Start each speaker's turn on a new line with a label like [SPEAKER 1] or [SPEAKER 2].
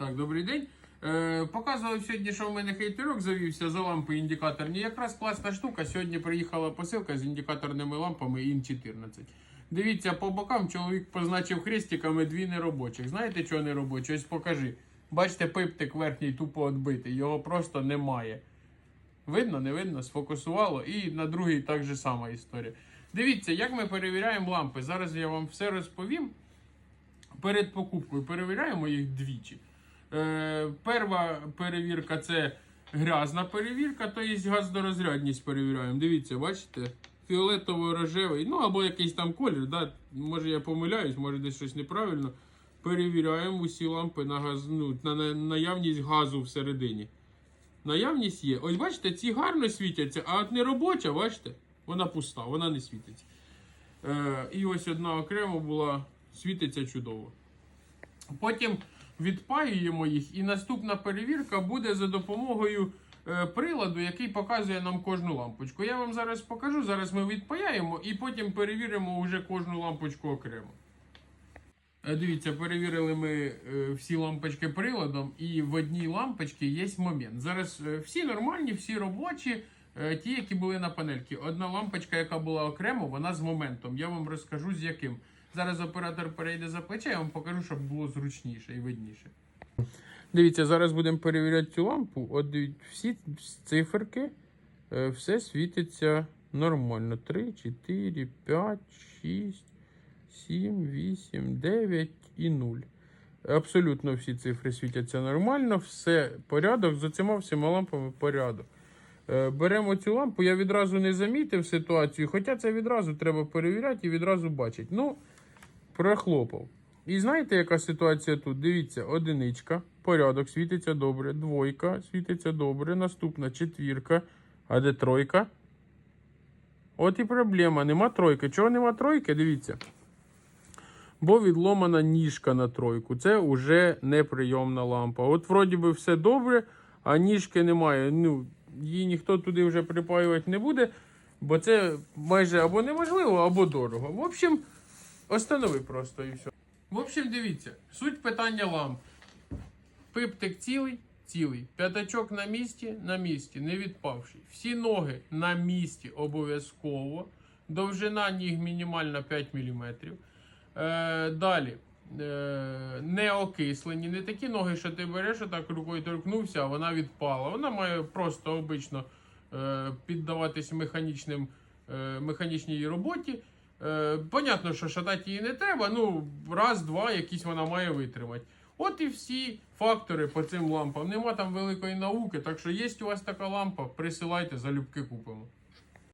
[SPEAKER 1] Так, добрий день. Е, показував сьогодні, що в мене хейтерок завівся за лампи індикаторні. Якраз класна штука. Сьогодні приїхала посилка з індикаторними лампами ін 14. Дивіться, по бокам чоловік позначив хрестиками дві неробочих. Знаєте, чого неробочі? Ось покажи. Бачите, пиптик верхній тупо відбитий, його просто немає. Видно, не видно, сфокусувало. І на другій так же сама історія. Дивіться, як ми перевіряємо лампи. Зараз я вам все розповім. Перед покупкою перевіряємо їх двічі. Е, перша перевірка це грязна перевірка, то є газдорозрядність перевіряємо. Дивіться, бачите? Фіолетово-рожевий, ну або якийсь там колір. Да? Може я помиляюсь, може десь щось неправильно. Перевіряємо усі лампи на, газ, ну, на, на наявність газу всередині. Наявність є. Ось бачите, ці гарно світяться, а от не робоча, бачите, вона пуста, вона не світиться. Е, і ось одна окремо була, світиться чудово. Потім відпаюємо їх, і наступна перевірка буде за допомогою е, приладу, який показує нам кожну лампочку. Я вам зараз покажу. Зараз ми відпаяємо і потім перевіримо вже кожну лампочку окремо. Е, Дивіться, перевірили ми е, всі лампочки приладом, і в одній лампочці є момент. Зараз всі нормальні, всі робочі, ті, які були на панельці. Одна лампочка, яка була окремо, вона з моментом. Я вам розкажу з яким. Зараз оператор перейде за плече, я вам покажу, щоб було зручніше і видніше. Дивіться, зараз будемо перевіряти цю лампу. От дивіться, всі циферки, е, все світиться нормально. 3, 4, 5, 6. 7, 8, 9 і 0. Абсолютно всі цифри світяться нормально, все порядок, з оцима всіма лампами порядок. Е, Беремо цю лампу, я відразу не замітив ситуацію, хоча це відразу треба перевіряти і відразу бачити. Ну, прохлопав. І знаєте, яка ситуація тут? Дивіться, одиничка, порядок, світиться добре, двойка, світиться добре, наступна четвірка, а де тройка? От і проблема, нема тройки. Чого нема тройки? Дивіться. Бо відломана ніжка на тройку. Це вже неприйомна лампа. От вроді би все добре, а ніжки немає. Ну, її ніхто туди вже припаювати не буде, бо це майже або неможливо, або дорого. В общем, останови просто і все. В общем, дивіться, суть питання ламп. Пиптик цілий, цілий. П'ятачок на місці, на місці, не відпавший. Всі ноги на місці обов'язково. Довжина ніг мінімальна 5 мм. Е, далі. Е, не окислені, не такі ноги, що ти береш, отак рукою торкнувся, а вона відпала. Вона має просто обично е, піддаватись механічним, е, механічній роботі. Е, понятно, що шатати її не треба, ну раз-два якісь вона має витримати. От і всі фактори по цим лампам. Нема там великої науки, так що є у вас така лампа, присилайте, залюбки купимо.